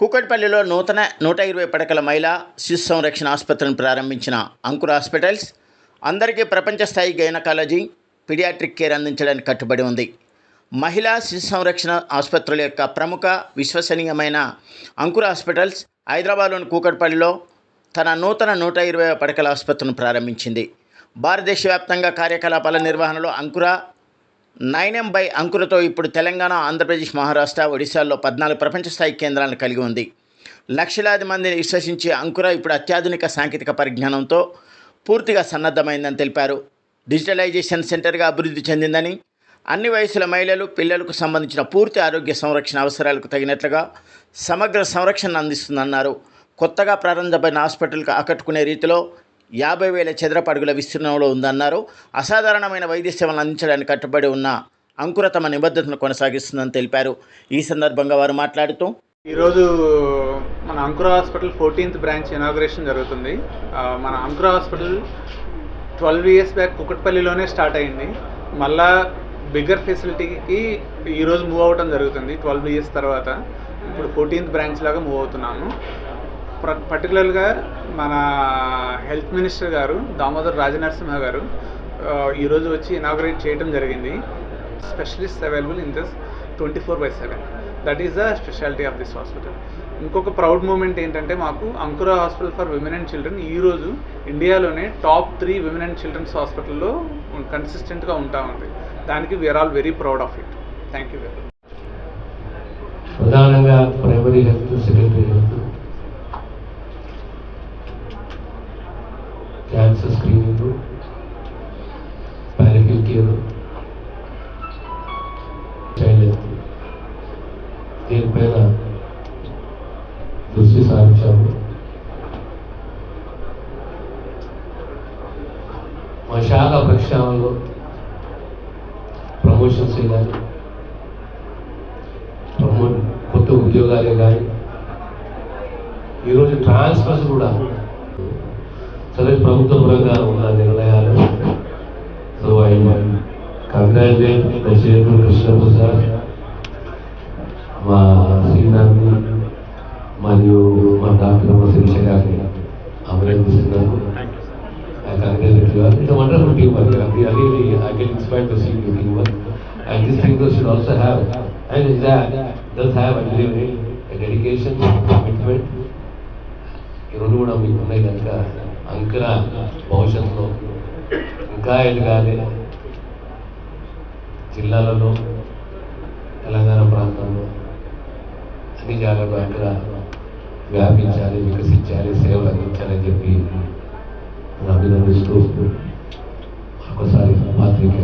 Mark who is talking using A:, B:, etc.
A: కూకట్పల్లిలో నూతన నూట ఇరవై పడకల మహిళా శిశు సంరక్షణ ఆసుపత్రిని ప్రారంభించిన అంకుర హాస్పిటల్స్ అందరికీ ప్రపంచ స్థాయి గైనకాలజీ పిడియాట్రిక్ కేర్ అందించడానికి కట్టుబడి ఉంది. మహిళా శిశు సంరక్షణ ఆసుపత్రుల యొక్క ప్రముఖ విశ్వసనీయమైన అంకుర హాస్పిటల్స్ హైదరాబాద్లోని కూకట్పల్లిలో తన నూతన నూట ఇరవై పడకల ఆసుపత్రిని ప్రారంభించింది. భారతదేశ వ్యాప్తంగా కార్యకలాపాల నిర్వహణలో అంకుర నైనం బై అంకురతో ఇప్పుడు తెలంగాణ ఆంధ్రప్రదేశ్ మహారాష్ట్ర ఒడిశాల్లో పద్నాలుగు ప్రపంచ స్థాయి కేంద్రాలను కలిగి ఉంది. లక్షలాది మందిని విశ్వసించే అంకుర ఇప్పుడు అత్యాధునిక సాంకేతిక పరిజ్ఞానంతో పూర్తిగా సన్నద్ధమైందని తెలిపారు. డిజిటలైజేషన్ సెంటర్గా అభివృద్ధి చెందిందని అన్ని వయసుల మహిళలు పిల్లలకు సంబంధించిన పూర్తి ఆరోగ్య సంరక్షణ అవసరాలకు తగినట్లుగా సమగ్ర సంరక్షణ అందిస్తుందన్నారు. కొత్తగా ప్రారంభమైన హాస్పిటల్కు ఆకట్టుకునే రీతిలో యాభై వేల చదరపడుగుల విస్తీర్ణంలో ఉందన్నారు. అసాధారణమైన వైద్య సేవలను అందించడానికి కట్టుబడి ఉన్న అంకుర తమ నిబద్ధతను కొనసాగిస్తుందని తెలిపారు. ఈ సందర్భంగా వారు మాట్లాడుతూ
B: ఈరోజు మన Ankura hospital fourteenth branch inauguration జరుగుతుంది. మన Ankura hospital twelve years back కుకట్పల్లిలోనే start అయింది. మళ్ళా బిగ్గర్ ఫెసిలిటీకి ఈరోజు మూవ్ అవ్వడం జరుగుతుంది ట్వెల్వ్ ఇయర్స్ తర్వాత. ఇప్పుడు ఫోర్టీన్త్ బ్రాంచ్ లాగా మూవ్ అవుతున్నాము. ప్ర- పర్టికులర్గా మన హెల్త్ మినిస్టర్ గారు దామోదర్ రాజనరసింహ గారు ఈరోజు వచ్చి ఇనాగ్రేట్ చేయడం జరిగింది. Specialist available in this twenty four by seven that is the speciality of this hospital ఇంకొక ప్రౌడ్ మూమెంట్ ఏంటంటే మాకు Ankura hospital for women and children ఈరోజు ఇండియాలోనే top three women and children's హాస్పిటల్లో కన్సిస్టెంట్గా ఉంటా ఉంది. దానికి we are all very proud of it thank you
C: very ప్రధానంగా primary health secondary health screening palliative care child health దీనిపైన దృష్టి సారించాము. మా శాఖ ప్రక్షాళనలో ప్రమోషన్స్ కానీ ప్రమోట్ కొత్త ఉద్యోగాలే కానీ ఈరోజు ట్రాన్స్ఫర్స్ కూడా సరే ప్రభుత్వ పరంగా ఉన్న నిర్ణయాలు so I congratulate Dasaratha Krishnaprasad మా శ్రీనాథ్ని మరియు మా డాక్టర్ శిరీష గారిని అభినందిస్తున్నాను I congratulate you. It's a wonderful teamwork. I really, I get inspired to see your teamwork. And this thing should also have, and is that, does have, I believe, a dedication, commitment. ఈ రెండు కూడా మీకు ఉన్నాయి కనుక అంకుర భవిష్యత్తులో ఇంకా ఎదగాలి. జిల్లాలలో తెలంగాణ ప్రాంతంలో అన్ని జాగాలో అంకుర వ్యాపించాలి వికసించాలి సేవలు అందించాలని చెప్పి అభినందిస్తూ ఒకసారి పాత్రిక